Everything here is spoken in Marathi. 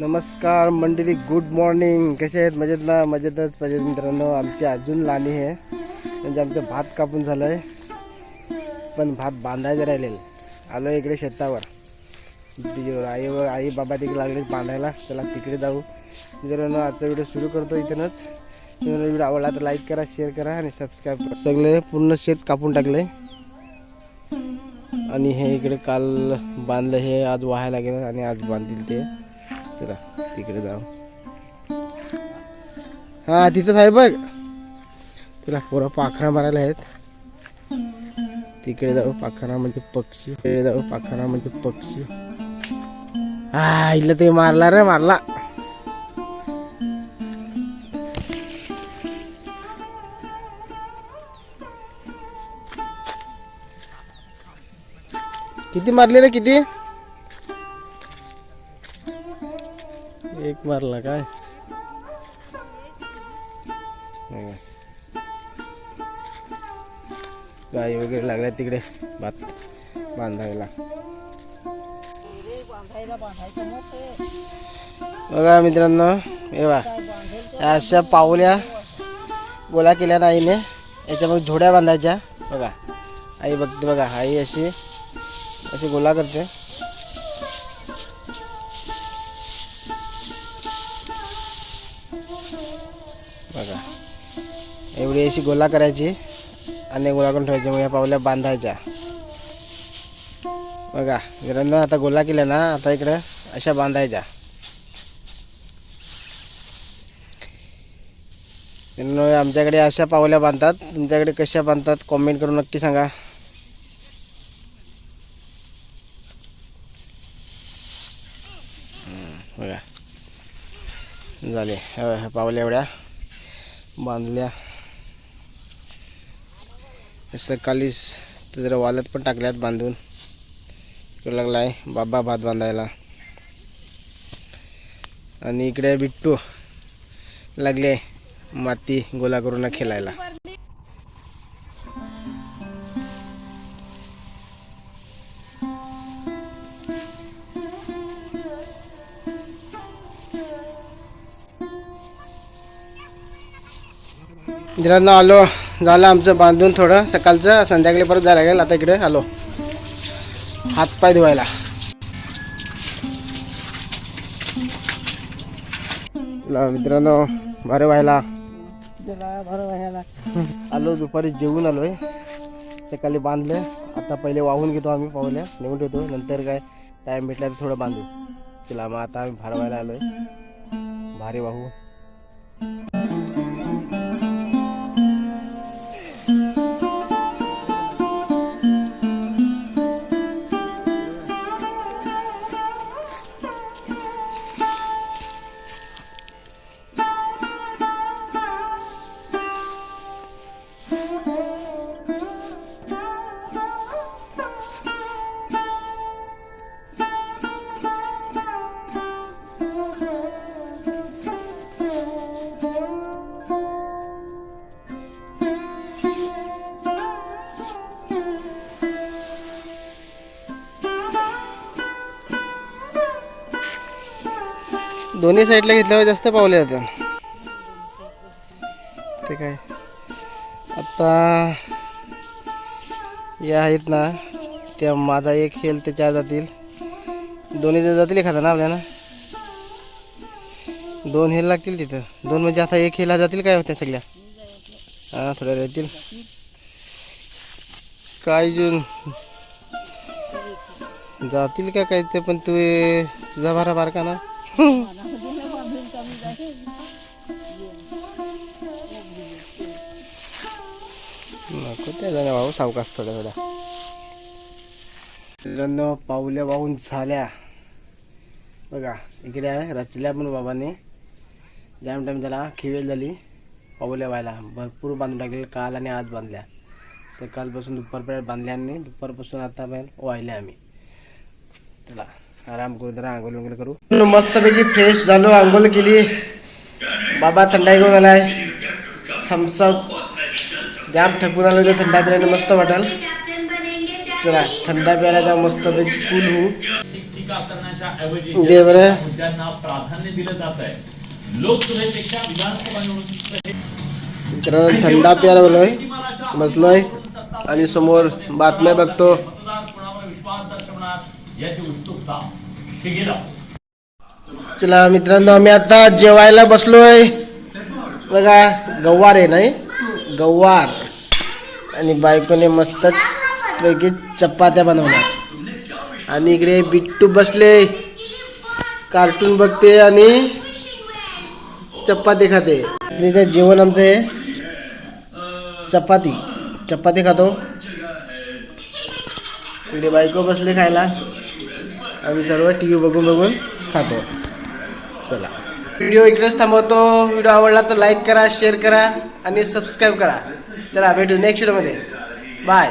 नमस्कार मंडळी गुड मॉर्निंग कसे आहेत? मजेत ना मजेतच मजेत मित्रांनो. आमची अजून लाणी आहे. म्हणजे आमचं भात कापून झालं आहे पण भात बांधायचं राहिलेलं. आलो इकडे शेतावर. आई व आई बाबा तिकडे लागले बांधायला. चला तिकडे जाऊ. मित्रांनो आजचा व्हिडिओ सुरू करतो इथूनच. तुम्हाला व्हिडिओ आवडला तर लाईक करा शेअर करा आणि सबस्क्राईब करा. सगळे पूर्ण शेत कापून टाकले आणि हे इकडे काल बांधलं हे आज व्हायला गेलं आणि आज बांधतील ते. चला तिकडे जाऊ हा तिथं आहे बघ. तिला पोरं पाखरा मारायला आहेत. तिकडे जाऊ पाखरा म्हणजे पक्षी. तिकडे जाऊ पाखरा म्हणजे पक्षी. हा इला ते मारला रे मारला. किती मारले रे किती? एक मारला काय? गाई वगैरे लागल्या तिकडे भात बांधायला. बघा मित्रांनो एवा अशा पावल्या गोळा केल्या ना आईने. याच्या मग झोड्या बांधायच्या. बघा. आई बघते बघा. आई अशी अशी गोळा करते. बघा. एवढी अशी गोळा करायची आणि गोळा करून ठेवायची. मग या पावल्या बांधायच्या. बघा मित्रांनो आता गोला केल्या ना आता इकडे अशा बांधायच्या. आमच्याकडे अशा पावल्या बांधतात. तुमच्याकडे कशा बांधतात कॉमेंट करून नक्की सांगा. बघा. झाले. ह्या पावल्या एवढ्या. बांधल्या. सकाळीच तर जरा वालत पण टाकल्यात बांधून. इकडे लागला आहे बाबा भात बांधायला. आणि इकडे बिट्टू लागले माती गोला करून खेळायला. मित्रांनो आलो. झालं आमचं बांधून थोडं. सकाळचं संध्याकाळी परत जायला लागेल. आता इकडे आलो. हातपाय धुवायला. ला मित्रांनो भारे व्हायला. बरं व्हायला. आलो दुपारी जेवून आलोय. सकाळी बांधले. आता पहिले वाहून घेतो आम्ही पावल्या नेऊन ठेवतो. नंतर काय टाइम भेटला तर थोडं बांधू. तिला मग आता आम्ही भारवायला आलोय. भारी वाहू. दोन्ही साईडला घेतल्यावर जास्त पावले जातात. ठीक आहे आता या आहेत ना त्या माझा एक हेल चार जातील. दोन्ही जर जातील एखादा ना आपल्याला? दोन हेल लागतील तिथं. दोन म्हणजे आता एक हेला जातील काय होत्या सगळ्या? हां थोड्या राहतील काय जून जातील का काय ते पण तू तुझा भारा बारका ना? नको त्या जाण्या भाऊ सावकाश थोडा थोडा मित्रांनो पावल्या वाहून झाल्या. बघा इकडे आहे रचल्या पण बाबांनी. जाम टाइम त्याला खिवेल झाली पावल्या व्हायला. भरपूर बांधून टाकले काल आणि आज बांधल्या. सकाळपासून दुपारपर्यंत बांधल्या आणि दुपारपासून आतापर्यंत पण आम्ही. त्याला आराम करू जरा आंघोळ वगैरे करू। मस्तपैकी फ्रेश झालो आंघोळ केली बाबा थंडाई घेऊन आलाय थम्सअप जाम थकून आलो तर थंडा पिल्याने मस्त वाटेल चला थंडा प्यायला मस्तपैकी कूल होऊ टीका करण्याच्या ऐवजी दे बरं. प्राधान्य दिलं जात थंडा प्यायला बोलोय बसलोय आणि समोर बातम्या बघतो याची उत्सुकता चला मित्रांनो आम्ही आता जेवायला बसलोय. बघा गव्वार आहे नाही गव्वार आणि बायकोने मस्त पैकी चपात्या बनवल्या. आणि इकडे बिट्टू बसले. कार्टून बघते आणि चपाती खाते. तिचं जेवण आमचं आहे. चपाती. चपाती खातो. इकडे बायको बसले खायला. आम्ही सर्व टी व्ही बघून बघून खातो. चला. व्हिडिओ इकडेच थांबवतो. व्हिडिओ आवडला तर लाईक करा शेअर करा आणि सबस्क्राईब करा. चला भेटू नेक्स्ट व्हिडिओमध्ये बाय